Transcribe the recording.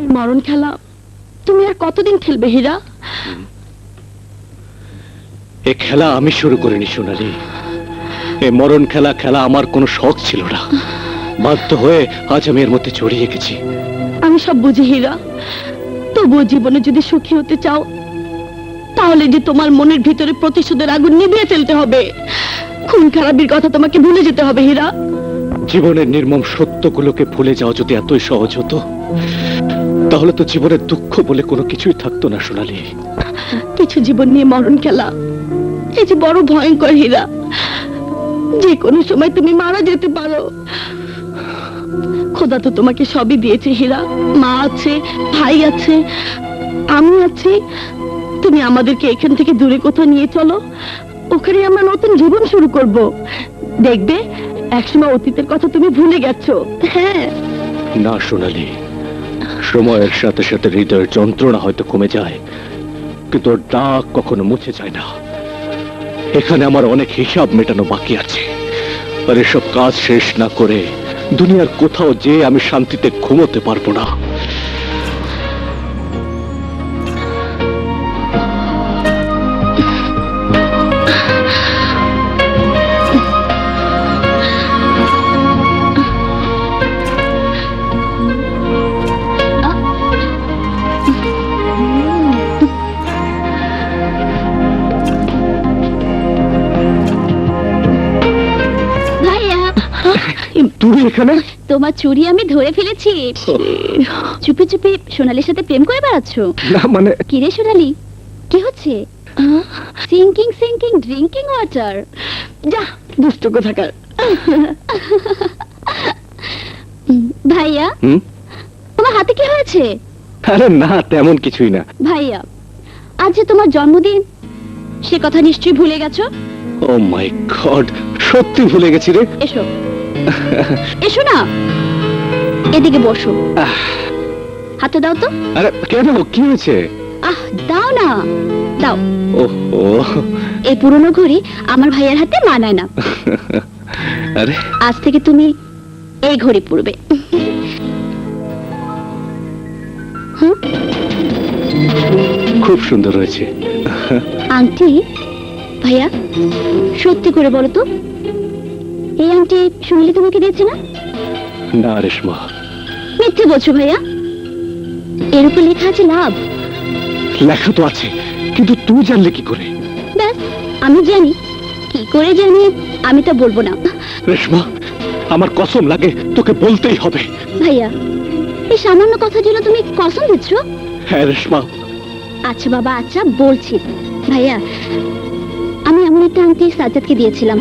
এই মরণ খেলা তুমি আর কতদিন খেলবে হীরা? এ খেলা আমি শুরু করিনি সোনালি। এ মরণ খেলা খেলা আমার কোনো শখ ছিল না। বাধ্য হয়ে আজ আমি এর মধ্যে জড়িয়ে গেছি। আমি সব বুঝি হীরা। তবুও জীবনে যদি সুখী হতে চাও তাহলে যে তোমার মনের ভিতরে প্রতিশোধের আগুন নিভিয়ে ফেলতে হবে খুন খারাপির কথা তোমাকে ভুলে যেতে হবে হীরা। জীবনের নির্মম সত্যগুলোকে ভুলে যাওয়া যদি এতই সহজ হতো তাহলে তো জীবনের দুঃখ বলে কোনো কিছুই থাকতো না সোনালি। কিছু জীবন নিয়ে মরণ খেলা। এই যে বড় ভয়ঙ্কর হীরা। যে কোনো সময় তুমি মারা যেতে পারো। খোদা তো তোমাকে সবই দিয়েছে হীরা। মা আছে ভাই আছে আমি আছি। তুমি আমাদেরকে এখান থেকে দূরে কোথাও নিয়ে চলো। ওখানে আমরা নতুন জীবন শুরু করব। দেখবে একসময় অতীতের কথা তুমি ভুলে গেছো। হ্যাঁ। না সোনালি। সময়ের সাথে সাথে হৃদয়ের যন্ত্রণা হয়তো কমে যায়, কিন্তু ওর দাগ কখনো মুছে যায় না। এখানে আমার অনেক হিসাব মেটানো বাকি আছে। আর এসব কাজ শেষ না করে দুনিয়ার কোথাও যে আমি শান্তিতে ঘুমোতে পারব না। তুমি এখানে? তোমার চুরি আমি ধরে ফেলেছি। চুপি চুপি সোনালির সাথে প্রেম করে বেড়াচ্ছ? না মানে কিরে সোনালি? কি হচ্ছে? সিঙ্কিং সিঙ্কিং ড্রিঙ্কিং ওয়াটার যা। দুষ্ট কোথাকার। ভাইয়া? তোমার হাতে কি হয়েছে? আরে না তেমন কিছুই না। ভাইয়া আজ যে তোমার জন্মদিন সে কথা নিশ্চয়ই ভুলে গেছো? ও মাই গড সত্যি ভুলে গেছি রে। এসো। এসো না এদিকে বসো। হাতে দাও তো। আরে কেন? কি হয়েছে? আহ দাও না। দাও। ওহো। এই পুরনো ঘড়ি আমার ভাইয়ের হাতে মানায় না। আরে। আজ থেকে তুমি এই ঘড়ি পরবে। খুব সুন্দর হয়েছে। আংটি ভাইয়া সত্যি করে বলো তো এই আংটি শুনলে তোমাকে দিয়েছে না? না রেশমা। মিথ্যে বলছো ভাইয়া। এর উপর লেখা আছে লাভ। লেখা তো আছে কিন্তু তুই জানলে কি করে? ব্যাস আমি জানি। কি করে জানি আমি তা বলব না। রেশমা আমার কসম লাগে তোকে বলতেই হবে। ভাইয়া এই সামান্য কথার জন্য তুমি কসম দিচ্ছ? হ্যাঁ রেশমা। আচ্ছা বাবা আচ্ছা বলছি। ভাইয়া একটা আংটি সাজ্জাদকে দিয়েছিলাম।